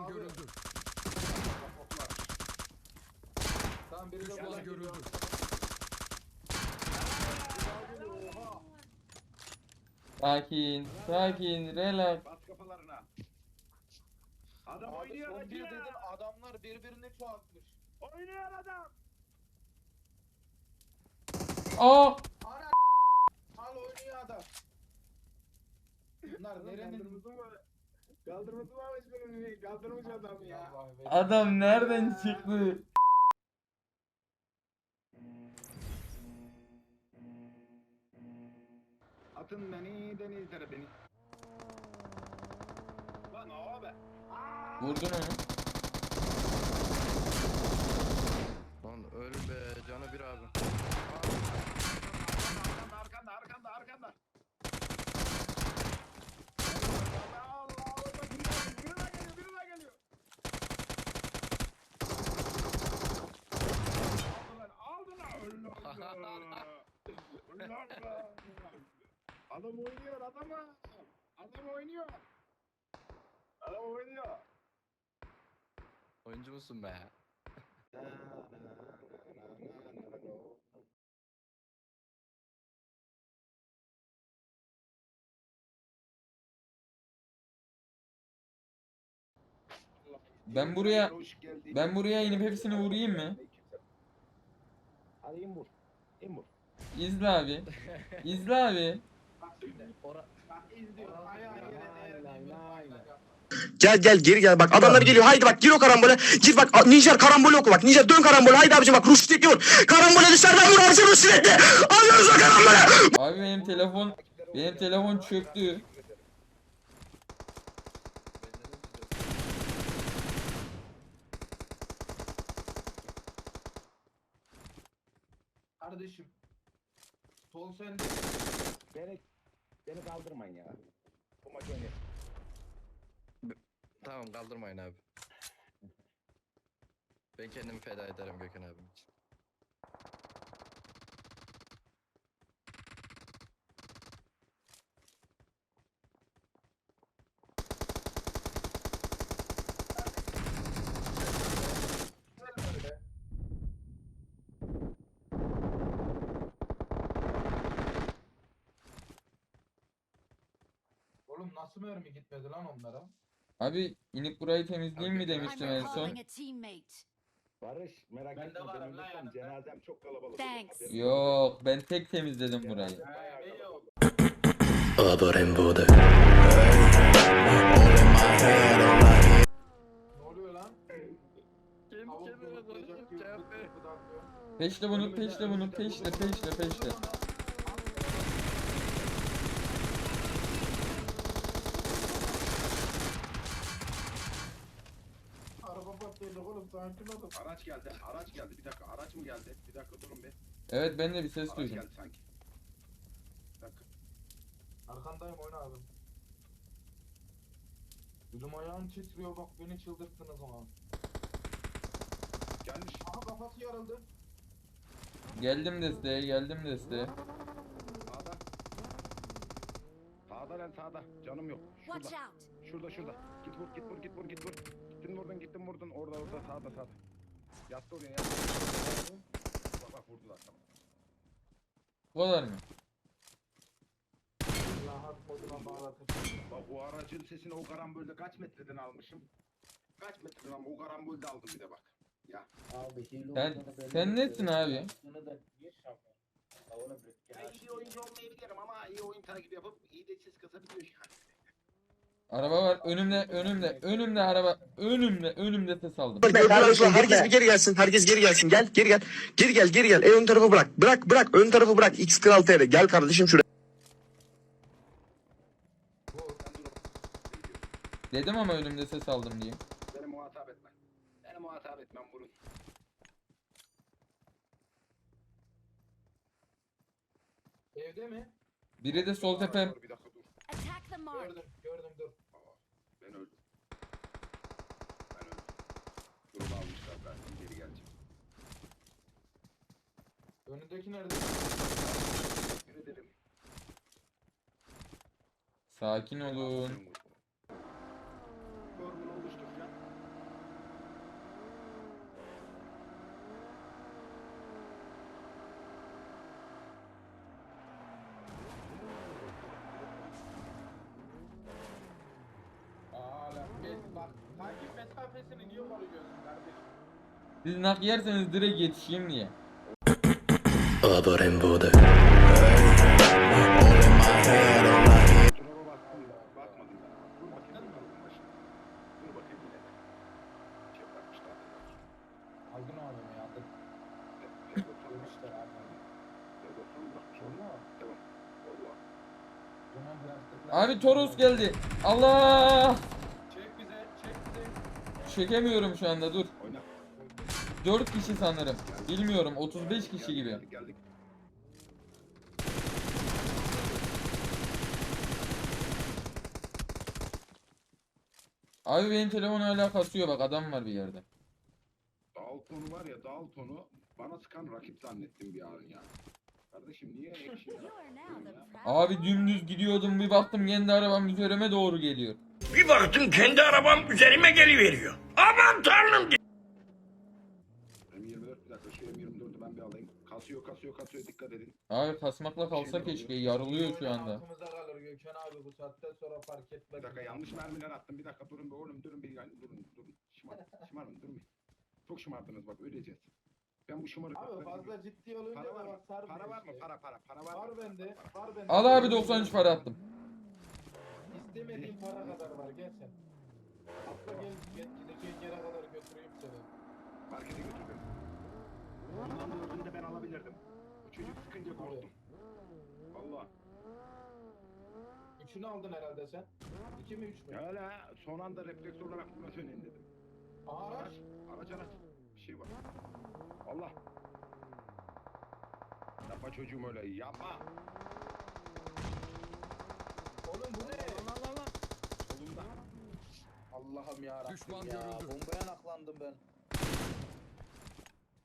Düşman abi. görüldü. Kapatlar. Tamam biri de Düşman görüldü. Oha. Sakin, sakin, relax. Bas kafalarına. Adam Abi oynuyor son bir dedin adamlar birbirini çoğaltmış. Oynuyor adam. Aa! Ana al oynuyor adam. Bunlar nerenin? Mı? Kaldırması mı almış beni? Kaldırmış adam ya. Adam nereden çıktı? Atın beni denizlere beni. Lan abi. Vurdun onu. Lan öl be canı bir abi. Arkanda arkanda arkanda arkanda. Allah Allah biri daha geliyor biri daha geliyor. Aldılar aldılar. Ulan be. Adam oynuyor adamı. Adam oynuyor. Adam oynuyor. Oyuncu musun be? Ben buraya ben buraya inip hepsini vurayım mı? Hadi. İn vur. İzle abi. İzle abi. Gel gel geri gel bak adamlar geliyor haydi bak gir o karambole gir bak Nijer karambol oku bak Nijer dön karambole haydi abicim bak Ruştit'i vur karambole dışarıdan vur abicim Ruştit'i alıyoruz o karambole Abi benim telefon benim telefon çöktü. Kardeşim. Sol sende. Beni, beni kaldırmayın ya. Bu maç oynayalım. Tamam kaldırmayın abi. Ben kendimi feda ederim Gökhan abim için. Oğlum nasıl mermi gitmedi lan onlara? Abi inip burayı temizleyeyim mi I'm demiştim I'm en son. recalling a teammate. Barış merak Ben de etme varım benim lan cenazem çok kalabalık. Thanks. Haberin Yok ben tek temizledim burayı. He, iyi oldu. Ne oluyor lan? Kendi kendine konuşup gibi cevap fıdaklıyor. Peşle bunu, peşle bunu, peşle, peşle, peşle. Araba patlayacak oğlum sakin olun. Araç geldi. Araç geldi. Bir dakika. Araç mı geldi? Bir dakika durun bir. Evet ben de bir ses Araç duydum. geldi sanki. Bir dakika. Arkandayım oyna abi. Elim ayağım titriyor bak beni çıldırttınız ama. Gelmiş. Aha kafası yarıldı. Geldim desteğe, geldim desteğe. Sağda. Lan sağda. Canım yok. Watch Şurada. out. Şurada şurada. Git vur git vur git vur git vur. Gittin vurdun gittin vurdun. Orada orada sağda sağda. Yattı oraya yattı. Bak bak vurdular tamam. Bu kadar mı? Allah'a koduna bağlatır. Bak o aracın sesini o karambolde kaç metreden almışım? Kaç metreden ama o karambolde aldım bir de bak. Ya. Sen, sen nesin abi? Ben iyi oyuncu olmayı bilirim ama iyi oyun takibi yapıp iyi de ses kasabiliyor yani. Araba var önümde, önümde, önümde araba, önümde, önümde ses aldım. Arkadaşlar herkes bir geri gelsin herkes geri gelsin gel geri gel geri gel geri gel en ön tarafı bırak bırak bırak ön tarafı bırak x 46 yere gel kardeşim şuraya. Dedim ama önümde ses aldım diye. Beni muhatap etme. Beni muhatap etmem vurun. Evde mi? Biri de sol tepe. Dur, Bir dakika dur. Attack the mark. Gördüm gördüm dur. Aa, ben öldüm. Ben öldüm. Durumu almışlar ben geri geleceğim. Önündeki nerede? Yürü dedim. Sakin olun. Formunu oluştur şu an. Takip mesafesini niye koruyorsun kardeşim? Siz nak yerseniz direkt yetişeyim diye. Drop'a bastım da bakmadım ben. Dur bakayım dur bakayım başına. Dur bakayım yine de. Bırakmışlar. Aldın o adamı ya. Abi. Plastikler- Abi Toros geldi. Allah! Çekemiyorum şu anda dur. Oyna. 4 kişi sanırım. Bilmiyorum 35 kişi gibi. Abi benim telefon hala kasıyor bak adam var bir yerde. Dalton'u var ya Dalton'u bana sıkan rakip zannettim bir an ya. Kardeşim niye ekşi ya? Abi dümdüz gidiyordum bir baktım kendi arabam üzerime doğru geliyor. Bir baktım kendi arabam üzerime geliveriyor. Aman tanrım M24 bir dakika şu M24'ü ben bir alayım. Kasıyor kasıyor kasıyor dikkat edin. Abi kasmakla kalsa keşke yarılıyor şu anda. Kalır Gökhan abi bu saatten sonra fark etmez. Bir dakika yanlış mermiler attım. Bir dakika durun be oğlum durun bir yani durun durun. Şımar, şımarın durun. Çok şımardınız bak öleceğiz. Ben bu şımarıklıkları... Abi fazla ciddi olunca Para var mı? Para var mı? Para para para var mı? Var bende, var bende. Al abi 93 para attım. İstemediğin para kadar var gel sen. Atla gel, gideceğin yere kadar götüreyim seni. Markete götürdüm. Bundan dördünü de ben alabilirdim. Bu çocuk sıkınca korktum. Allah. Üçünü aldın herhalde sen. İki mi üç mü? Öyle son anda refleks olarak buna döneyim dedim. Araç. araç araç. Bir şey var. Allah. Yapma çocuğum öyle yapma. Oğlum bu ne? Solunda. Allah'ım ya Düşman ya. Bombaya naklandım ben.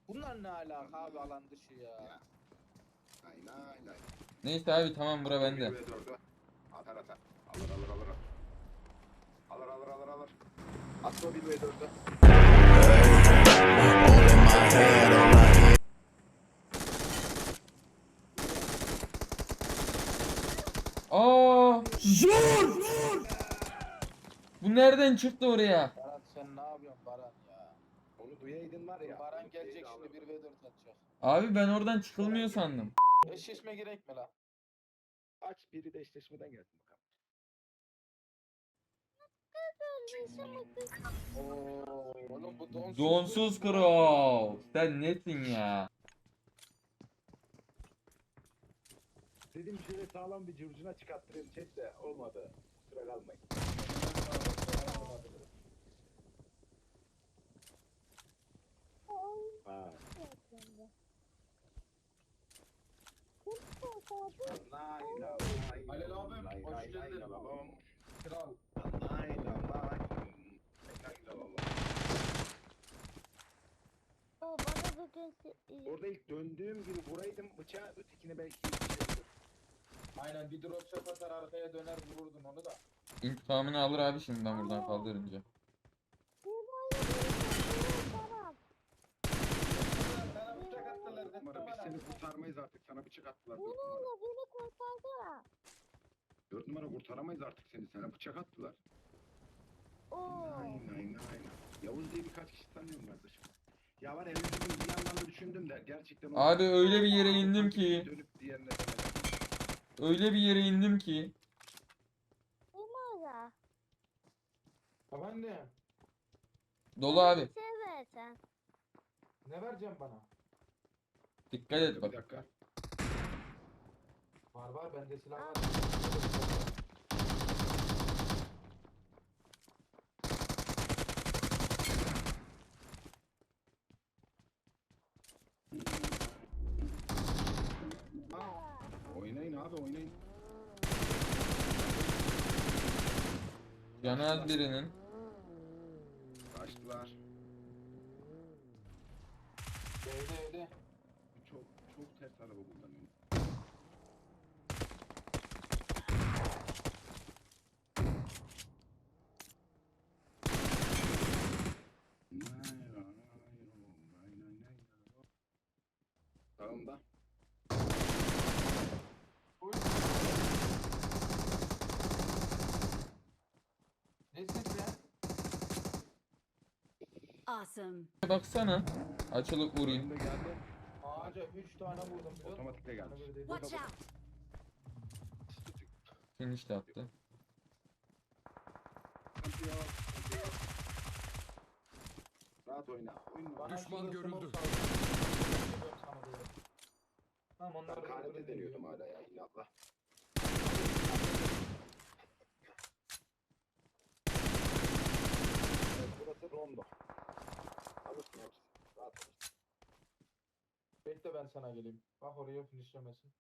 Bunlar ne alaka abi alan dışı ya. Aynen aynen. Neyse abi tamam bura bende. Atar atar. Alır alır alır. Alır alır alır alır. Atma bir ve dördü. Aa! Zor! Bu nereden çıktı oraya? Baran sen ne yapıyorsun Baran ya? Onu duyaydın var ya. Baran gelecek şimdi bir ve dört atacak. Abi ben oradan çıkılmıyor sandım. Eşleşme gerek mi la? Aç biri de eşleşmeden gelsin bakalım. Oo, oğlum bu donsuz. Donsuz kral. Sen nesin ya? Dedim şöyle sağlam bir curcuna çıkarttırayım chat de olmadı. Kusura kalmayın. Ha. Lay lay. Lay lay lay. Lay la lay. Lay la la la. O bana bugün sürpriz. Orada ilk döndüğüm gibi vuraydım bıçağı ötekine belki. Aynen bir drop shot atar arkaya döner vururdun onu da. İntikamını alır abi şimdi ben buradan kaldırınca. Sana bıçak attılar dedim Numara biz seni kurtarmayız artık sana bıçak attılar dört Bunu numara. da beni kurtarsana. Dört numara kurtaramayız artık seni sana bıçak attılar. Oo. Aynen aynen aynen. Yavuz diye birkaç kişi tanıyorum kardeşim. Ya var elimde bir yandan da düşündüm de gerçekten o- Abi öyle bir yere indim ki. Dönüp diğerine denedim. Öyle bir yere indim ki. Numara. Efendim Dolu abi. Seversen. ne vereceğim bana? Dikkat et Bir bak. dakika. Var var bende silah var. Oynayın abi oynayın. Canı az birinin. Kaçtılar. Evde evde. Çok çok ters araba kullanıyorum. Sağımda. Nesin sen? Awesome. Baksana. Açılıp vurayım. Önümde geldi. Ağaca 3 tane vurdum. biliyor musun? Otomatikle tane gelmiş. böyle. Watch out. Finish de attı. Sıkıntı yok, sıkıntı yok. Rahat oyna. Oyun Bana Düşman görüldü. smoke saldı. Sana. Tamam onlar Ben deniyordum hala ya inatla. Evet, burası rondo. Alırsın hepsi. Rahat ol. Bekle ben sana geleyim. Bak oraya finishlemesin.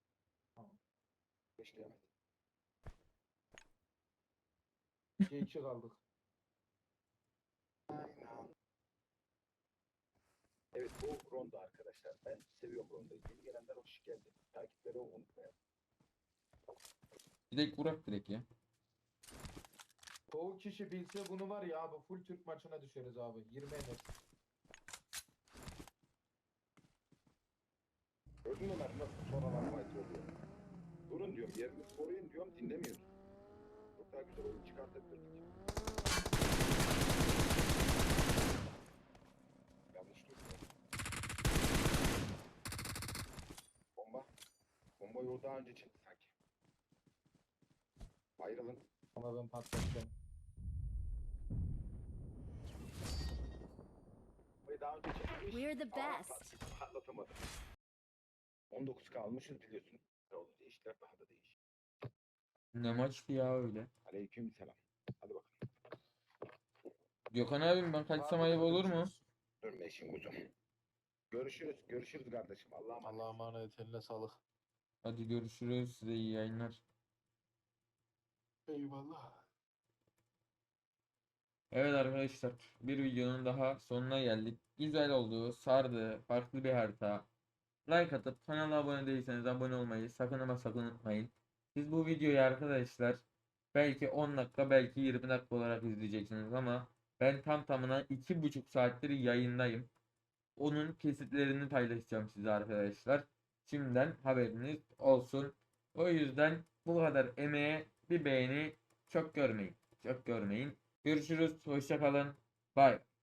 Beşleyemez. C2 kaldık. Aynen. Evet bu rondo arkadaşlar. Ben seviyorum rondoyu. Yeni gelenler hoş geldi. Takipleri unutmayın. Direkt vurak direkt ya. Çoğu kişi bilse bunu var ya abi full Türk maçına düşeriz abi. 20 net. Gördün mü Ömer nasıl sonradan fight oluyor? Durun diyorum yerinizi koruyun diyorum dinlemiyorsun. Çok daha güzel oyun çıkartabilirdik. Yanlış duydum. Bomba. Bombayı o daha önce çekti sanki. Ayrılın. Ama ben patlatacağım. We're the best. 19 kalmışız biliyorsun. Ne oldu işler daha da değişik. Ne maçtı ya öyle. Aleyküm selam. Hadi bakalım. Gökhan abim ben kaçsam ayıp olur mu? Dönme işin kuzum. Görüşürüz. Görüşürüz kardeşim. Allah'a emanet. Allah'a emanet eline sağlık. Hadi görüşürüz. Size iyi yayınlar. Eyvallah. Evet arkadaşlar bir videonun daha sonuna geldik. Güzel oldu, sardı, farklı bir harita. Like atıp kanala abone değilseniz abone olmayı sakın ama sakın unutmayın. Siz bu videoyu arkadaşlar belki 10 dakika belki 20 dakika olarak izleyeceksiniz ama ben tam tamına 2,5 saattir yayındayım. Onun kesitlerini paylaşacağım size arkadaşlar. Şimdiden haberiniz olsun. O yüzden bu kadar emeğe bir beğeni çok görmeyin. Çok görmeyin. Görüşürüz. Hoşça kalın. Bye.